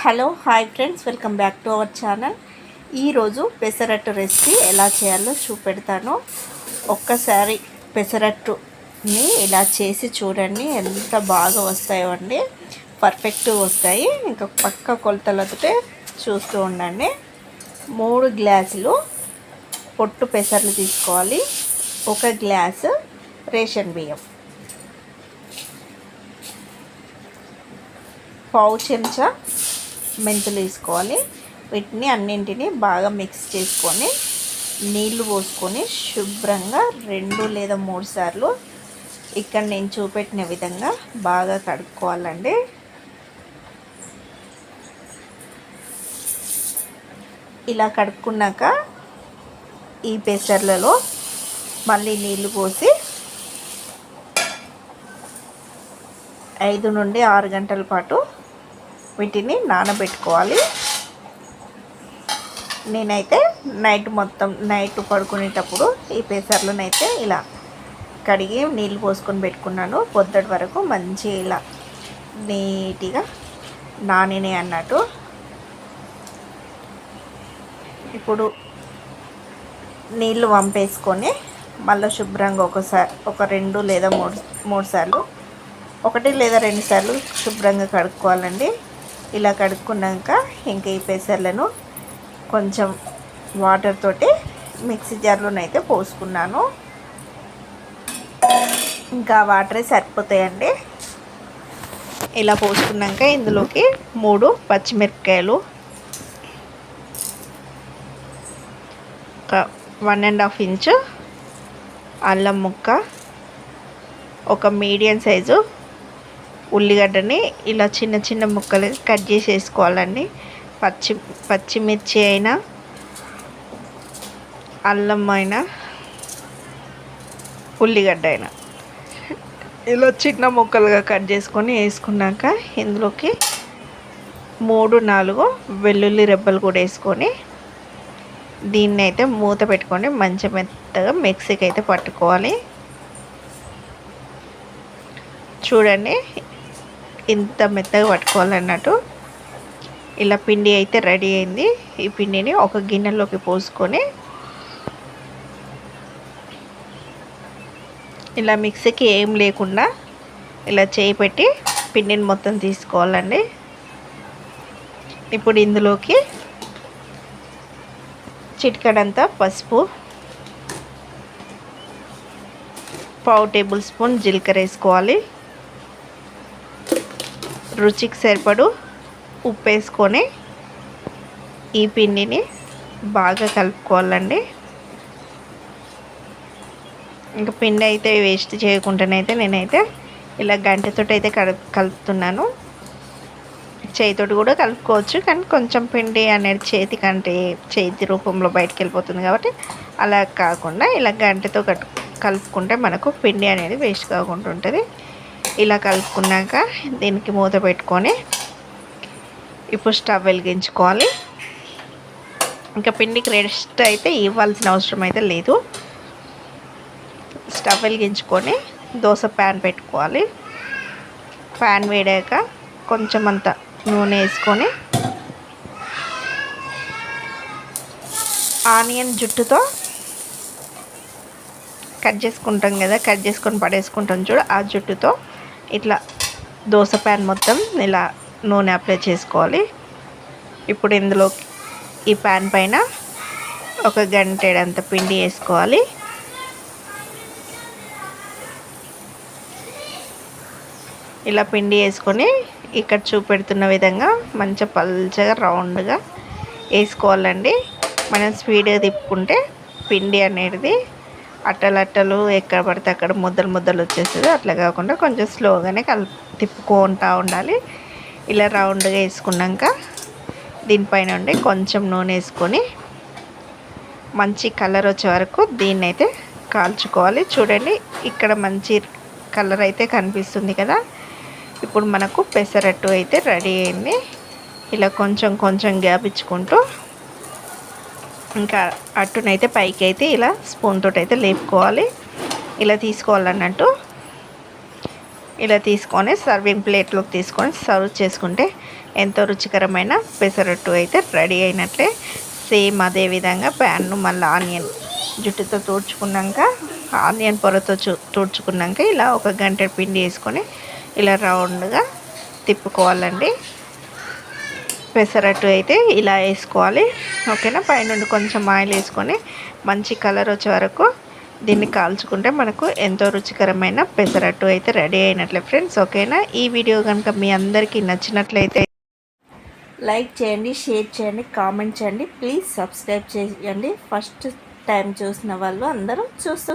Hello hi friends welcome back to our channel. ఈరోజు pesarattu recipe ఎలా చేయాలో చూపెడతాను. ఒక్కసారి పెసరట్టుని ఇలా చేసి చూడండి ఎంత బాగా వస్తాయో అండి. పర్ఫెక్ట్ వస్తాయి. ఇంకా పక్క కొలతలతో చూస్తూ ఉండండి. మూడు గ్లాసులు పొట్టు పెసర్లు తీసుకోవాలి. ఒక గ్లాసు రేషన్ బియ్యం. పావు చెంచా మెంతులు వేసుకోవాలి. వీటిని అన్నింటినీ బాగా మిక్స్ చేసుకొని నీళ్ళు పోసుకొని శుభ్రంగా రెండు లేదా మూడు సార్లు ఇక్కడ నేను చూపెట్టిన విధంగా బాగా కడుక్కోవాలండి. ఇలా కడుక్కున్నాక ఈ పెసర్లలో మళ్ళీ నీళ్ళు పోసి ఐదు నుండి ఆరు గంటల పాటు వీటిని నానబెట్టుకోవాలి. నేనైతే నైట్ మొత్తం నైట్ పడుకునేటప్పుడు ఈ పెసర్లనైతే ఇలా కడిగి నీళ్ళు పోసుకొని పెట్టుకున్నాను. పొద్దుటి వరకు మంచి ఇలా నీట్గా నానినే అన్నట్టు. ఇప్పుడు నీళ్ళు వంపేసుకొని మళ్ళీ శుభ్రంగా ఒకసారి ఒక రెండు లేదా మూడు మూడు సార్లు ఒకటి లేదా రెండు సార్లు శుభ్రంగా కడుక్కోవాలండి. ఇలా కడుక్కున్నాక ఇంకా ఈ పెసర్లను కొంచెం వాటర్ తోటి మిక్సీ జార్లోనైతే పోసుకున్నాను. ఇంకా వాటరే సరిపోతాయండి. ఇలా పోసుకున్నాక ఇందులోకి మూడు పచ్చిమిరపకాయలు ఒక వన్ అండ్ హాఫ్ ఇంచు అల్లం ముక్క ఒక మీడియం సైజు ఉల్లిగడ్డని ఇలా చిన్న చిన్న ముక్కలు కట్ చేసి వేసుకోవాలండి పచ్చి పచ్చిమిర్చి అయినా అల్లం అయినా ఉల్లిగడ్డ అయినా. ఇలా చిన్న ముక్కలుగా కట్ చేసుకొని వేసుకున్నాక ఇందులోకి మూడు నాలుగు వెల్లుల్లి రెబ్బలు కూడా వేసుకొని దీన్ని అయితే మూత పెట్టుకొని మంచి మెత్తగా మిక్సీకి అయితే పట్టుకోవాలి. చూడండి ఇంత మెత్తగా పట్టుకోవాలన్నట్టు. ఇలా పిండి అయితే రెడీ అయింది. ఈ పిండిని ఒక గిన్నెలోకి పోసుకొని ఇలా మిక్సీకి ఏం లేకుండా ఇలా చేయి పెట్టి పిండిని మొత్తం తీసుకోవాలండి. ఇప్పుడు ఇందులోకి చిటికడంతా పసుపు పావు టేబుల్ స్పూన్ జీలకర్ర వేసుకోవాలి. రుచికి సరిపడు ఉప్పు వేసుకొని ఈ పిండిని బాగా కలుపుకోవాలండి. ఇంకా పిండి అయితే వేస్ట్ చేయకుండానైతే నేనైతే ఇలా గంటతో అయితే కలుపు కలుపుతున్నాను. చేతితోటి కూడా కలుపుకోవచ్చు కానీ కొంచెం పిండి అనేది చేతి కంటే చేతి రూపంలో బయటకు వెళ్ళిపోతుంది కాబట్టి అలా కాకుండా ఇలా గంటతో కట్టు కలుపుకుంటే మనకు పిండి అనేది వేస్ట్ కాకుండా ఉంటుంది ఇలా కలుపుకున్నాక దీనికి మూత పెట్టుకొని ఇప్పుడు స్టవ్ వెలిగించుకోవాలి. ఇంకా పిండికి రెస్ట్ అయితే ఇవ్వాల్సిన అవసరం అయితే లేదు. స్టవ్ వెలిగించుకొని దోశ ప్యాన్ పెట్టుకోవాలి. ప్యాన్ వేడాక కొంచెం అంత నూనె వేసుకొని ఆనియన్ జుట్టుతో కట్ చేసుకుంటాం కదా కట్ చేసుకొని పడేసుకుంటాం చూడు ఆ జుట్టుతో. ఇట్లా దోశ ప్యాన్ మొత్తం ఇలా నూనె అప్లై చేసుకోవాలి. ఇప్పుడు ఇందులో ఈ ప్యాన్ పైన ఒక గంటేడంత పిండి వేసుకోవాలి. ఇలా పిండి వేసుకొని ఇక్కడ చూపెడుతున్న విధంగా మంచిగా పల్చగా రౌండ్గా వేసుకోవాలండి. మనం స్పీడ్గా తిప్పుకుంటే పిండి అనేది అట్టలు అట్టలు ఎక్కడ పడితే అక్కడ ముద్దలు ముద్దలు వచ్చేస్తుంది. అట్లా కాకుండా కొంచెం స్లోగానే కల్ తిప్పుకుంటూ ఉండాలి. ఇలా రౌండ్గా వేసుకున్నాక దీనిపైన ఉండి కొంచెం నూనె వేసుకొని మంచి కలర్ వచ్చే వరకు దీన్ని అయితే కాల్చుకోవాలి. చూడండి ఇక్కడ మంచి కలర్ అయితే కనిపిస్తుంది కదా. ఇప్పుడు మనకు పెసరట్టు అయితే రెడీ అయింది. ఇలా కొంచెం కొంచెం గ్యాప్ ఇచ్చుకుంటూ ఇంకా అట్టునైతే పైకి అయితే ఇలా స్పూన్ తోటి అయితే లేపుకోవాలి. ఇలా తీసుకోవాలన్నట్టు ఇలా తీసుకొని సర్వింగ్ ప్లేట్లోకి తీసుకొని సర్వ్ చేసుకుంటే ఎంతో రుచికరమైన పెసరట్టు అయితే రెడీ అయినట్లే. సేమ్ అదే విధంగా ప్యాన్ను మళ్ళీ ఆనియన్ జుట్టుతో తోడ్చుకున్నాక ఆనియన్ పొరతో తోడ్చుకున్నాక ఇలా ఒక గంట పిండి వేసుకొని ఇలా రౌండ్గా తిప్పుకోవాలండి. పెసరట్టు అయితే ఇలా వేసుకోవాలి. ఓకేనా? పైనుండి కొంచెం ఆయిల్ వేసుకొని మంచి కలర్ వచ్చే వరకు దీన్ని కాల్చుకుంటే మనకు ఎంతో రుచికరమైన పెసరట్టు అయితే రెడీ అయినట్లే ఫ్రెండ్స్. ఓకేనా? ఈ వీడియో కనుక మీ అందరికీ నచ్చినట్లయితే లైక్ చేయండి షేర్ చేయండి కామెంట్ చేయండి. ప్లీజ్ సబ్స్క్రైబ్ చేయండి. ఫస్ట్ టైం చూసిన వాళ్ళు అందరూ చూస్తూ